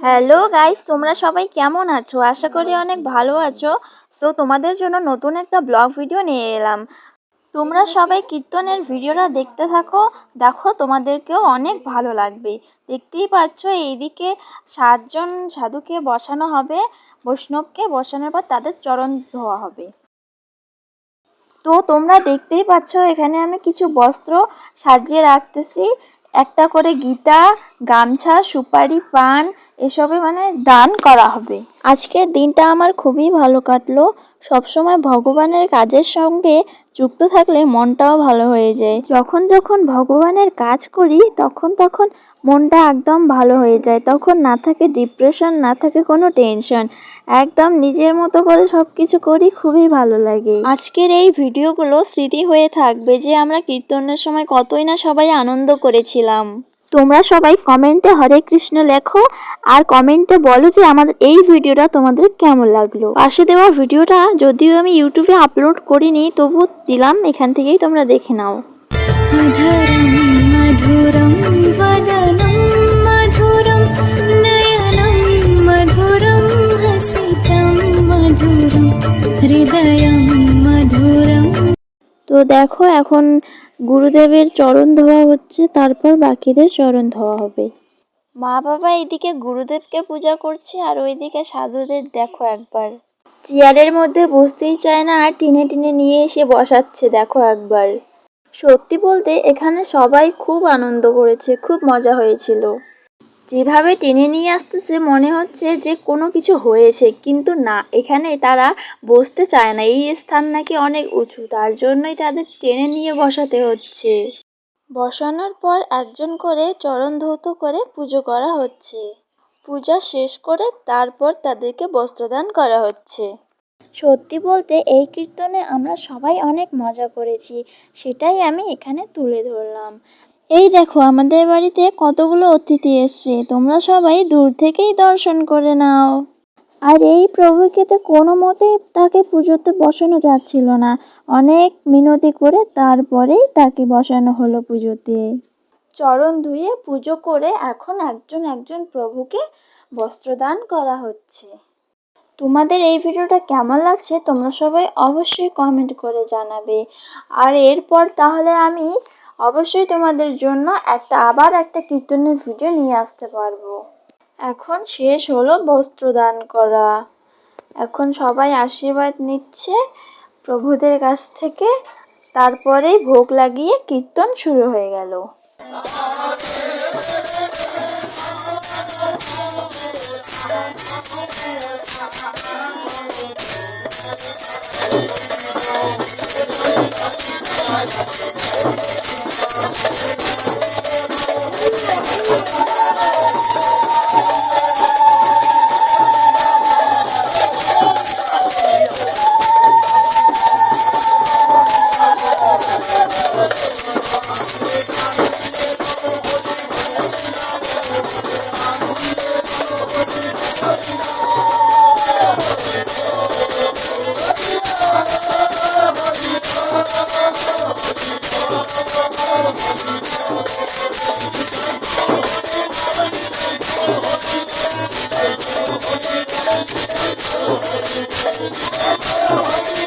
Hello guys তোমরা সবাই কেমন আছো? আশা করি অনেক ভালো আছো। সো তোমাদের জন্য নতুন একটা ব্লগ ভিডিও নিয়ে এলাম। তোমরা সবাই কীর্তনের ভিডিওটা দেখতে থাকো। দেখো, তোমাদেরকেও অনেক ভালো লাগবে। দেখতেই পাচ্ছ, এইদিকে সাতজন সাধুকে বসানো হবে, বৈষ্ণবকে বসানোর পর তাদের চরণ ধোয়া হবে। তো, তোমরা দেখতেই পাচ্ছ, এখানে আমি কিছু বস্ত্র সাজিয়ে রাখতেছি। একটা করে গীতা, গামছা, সুপারি, পান, এসবে মানে দান করা হবে। আজকের দিনটা আমার খুবই ভালো কাটলো। সবসময় ভগবানের কাজের সঙ্গে যুক্ত থাকলে মনটাও ভালো হয়ে যায়। যখন যখন ভগবানের কাজ করি, তখন তখন মনটা একদম ভালো হয়ে যায়। তখন না থাকে ডিপ্রেশন না থাকে কোনো টেনশন একদম নিজের মতো করে সব কিছু করি, খুবই ভালো লাগে। আজকের এই ভিডিওগুলো স্মৃতি হয়ে থাকবে যে আমরা কীর্তনের সময় কতই না সবাই আনন্দ করেছিলাম। তোমরা সবাই কমেন্টে হরে কৃষ্ণ লেখো আর কমেন্টে বলো যে আমাদের এই ভিডিওটা তোমাদের কেমন লাগল। পাশে দেওয়া ভিডিওটা যদিও আমি ইউটিউবে আপলোড করিনি তবু দিলাম, এখান থেকেই তোমরা দেখে নাও। মধুরম। দেখো, এখন গুরুদেবের চরণ ধোয়া হচ্ছে, তারপর বাকিদের চরণ ধোয়া হবে। মা বাবা এইদিকে গুরুদেবকে পূজা করছে আর ওইদিকে সাধুদের দেখো একবার। চেয়ারের মধ্যে বসতেই চায় না আর টিনে টিনে নিয়ে এসে বসাচ্ছে, দেখো একবার। সত্যি বলতে এখানে সবাই খুব আনন্দ করেছে, খুব মজা হয়েছিল। যেভাবে টেনে নিয়ে আসতেছে, মনে হচ্ছে যে কোনো কিছু হয়েছে। কিন্তু না, এখানে তারা বসতে চায় না। এই স্থান নাকি অনেক উঁচু, তার জন্যই তাদের টেনে নিয়ে বসাতে হচ্ছে। বসানোর পর একজন করে চরণ ধৌত করে পুজো করা হচ্ছে। পূজা শেষ করে তারপর তাদেরকে বস্ত্রদান করা হচ্ছে। সত্যি বলতে, এই কীর্তনে আমরা সবাই অনেক মজা করেছি। সেটাই আমি এখানে তুলে ধরলাম। এই দেখো, আমাদের বাড়িতে কতগুলো অতিথি এসছে। তোমরা সবাই দূর থেকেই দর্শন করে নাও। আর এই প্রভুকে তো কোনো মতেই তাকে পুজোতে বসানো যাচ্ছিল না। অনেক মিনতি করে তারপরেই তাকে বসানো হলো পুজোতে। চরণ ধুয়ে পুজো করে এখন একজন একজন প্রভুকে বস্ত্রদান করা হচ্ছে। তোমাদের এই ভিডিওটা কেমন লাগছে তোমরা সবাই অবশ্যই কমেন্ট করে জানাবে। আর এরপর তাহলে আমি অবশ্যই তোমাদের জন্য একটা আবার একটা কীর্তনের ভিডিও নিয়ে আসতে পারব। এখন শেষ হলো বস্ত্রদান করা। এখন সবাই আশীর্বাদ নিচ্ছে প্রভুদের কাছ থেকে। তারপরেই ভোগ লাগিয়ে কীর্তন শুরু হয়ে গেল। Não, não,